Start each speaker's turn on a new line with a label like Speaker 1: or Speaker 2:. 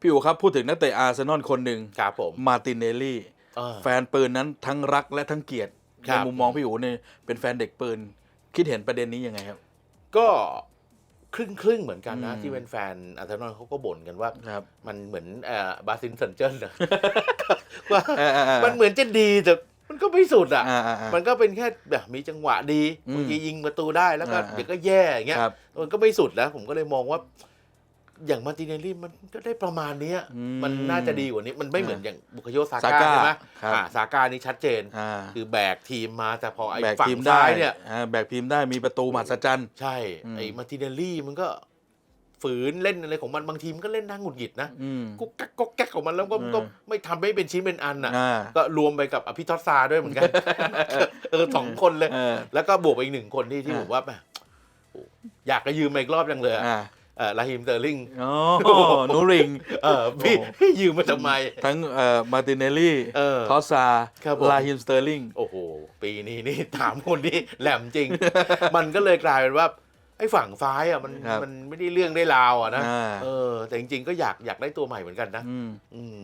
Speaker 1: พี่อูครับพูดถึงนักเตะอาร์เซนอลคนหนึ่ง
Speaker 2: ครับผม
Speaker 1: มาร์ตินเนลลี่
Speaker 2: เออ
Speaker 1: แฟนปืนนั้นทั้งรักและทั้งเกลียด
Speaker 2: ครั
Speaker 1: ใน
Speaker 2: บ
Speaker 1: มุมมองพี่อูเนี่ยเป็นแฟนเด็กปืน คิดเห็นประเด็นนี้ยังไงครับ
Speaker 2: ก็ครึ่งครึ่งๆเหมือนกันนะ
Speaker 1: อืม
Speaker 2: ที่เป็นแฟนอาร์เซนอลเขาก็บ่นกันว่า
Speaker 1: ครับ
Speaker 2: มันเหมือนเอ่อบาซินเซนเจิ้นนะว่า
Speaker 1: เออเออเออ
Speaker 2: มันเหมือนจะดีแต่มันก็ไม่สุดอะ
Speaker 1: อ่าอ่าอ่า
Speaker 2: มันก็เป็นแค่แบบมีจังหวะดี
Speaker 1: อืม
Speaker 2: บางทียิงประตูได้แล้วก็
Speaker 1: อ่าอ่า
Speaker 2: เดี๋ยวก็แย่อย่างเงี้ย
Speaker 1: ครับ
Speaker 2: มันก็ไม่สุดแล้วผมก็เลยมองว่า อย่างมาร์ติเนลลี่มันก็ได้ประมาณเนี้ย
Speaker 1: อืม
Speaker 2: มันน่าจะดีกว่านี้ มันไม่เหมือนอย่างบุคโยซา
Speaker 1: ซา
Speaker 2: ก้า
Speaker 1: ก้า
Speaker 2: ใช่ไหม
Speaker 1: ครับ
Speaker 2: อ่าซาก้านี่ชัดเจน
Speaker 1: อ่า
Speaker 2: คือแบกทีมมาแต่พอไอ้
Speaker 1: แบก
Speaker 2: ฝั่
Speaker 1: ที
Speaker 2: ง
Speaker 1: มได้
Speaker 2: ซ้ายเนี่ย
Speaker 1: อ่าแบกทีมได้มีประตูมหัศจรรย์
Speaker 2: ใช่
Speaker 1: อืม
Speaker 2: ไอ้มาร์ติเนลลี่มันก็ ฝืนเล่นอะไรของมันบางทีมันก็เล่นน่าหงุดหงิดนะ
Speaker 1: อืม
Speaker 2: กุ๊กกักกุ๊กแก๊กของมันแล้วก็
Speaker 1: อืม
Speaker 2: ก็ไม่ทำให้เป็นชิ้นเป็นอันอะ
Speaker 1: อ่า
Speaker 2: ก็รวมไปกับอภิทอสซาด้วยเหมือนกัน เออสองคนเลย
Speaker 1: เออ
Speaker 2: แล้วก็บวกไปอีกหนึ่งคนที่ที่
Speaker 1: อ่า
Speaker 2: ผมว่าแบบโอ้อยากจะยืมมาอีกรอบจังเลยอะ
Speaker 1: อ่า
Speaker 2: เออ ลาฮิมเตอร์ลิง
Speaker 1: โอ้นูริง
Speaker 2: เออพี่
Speaker 1: โอ้
Speaker 2: พี่ยืมมาทำไม
Speaker 1: ทั้งเอ่อมาร์ตินเนลลี่
Speaker 2: เออ
Speaker 1: ทอสซา
Speaker 2: ครับผม
Speaker 1: ลาฮิมสเตอร์ลิง
Speaker 2: โอ้โห ปีนี้นี่ถามคนนี้แหลมจริง มันก็เลยกลายเป็นว่าไอ้ฝั่งซ้ายอะมัน
Speaker 1: ครับ
Speaker 2: มันไม่ได้เรื่องได้ราวอะนะ
Speaker 1: อ่า
Speaker 2: เออแต่จริงๆก็อยากอยากได้ตัวใหม่เหมือนกันนะ
Speaker 1: อืม
Speaker 2: อืม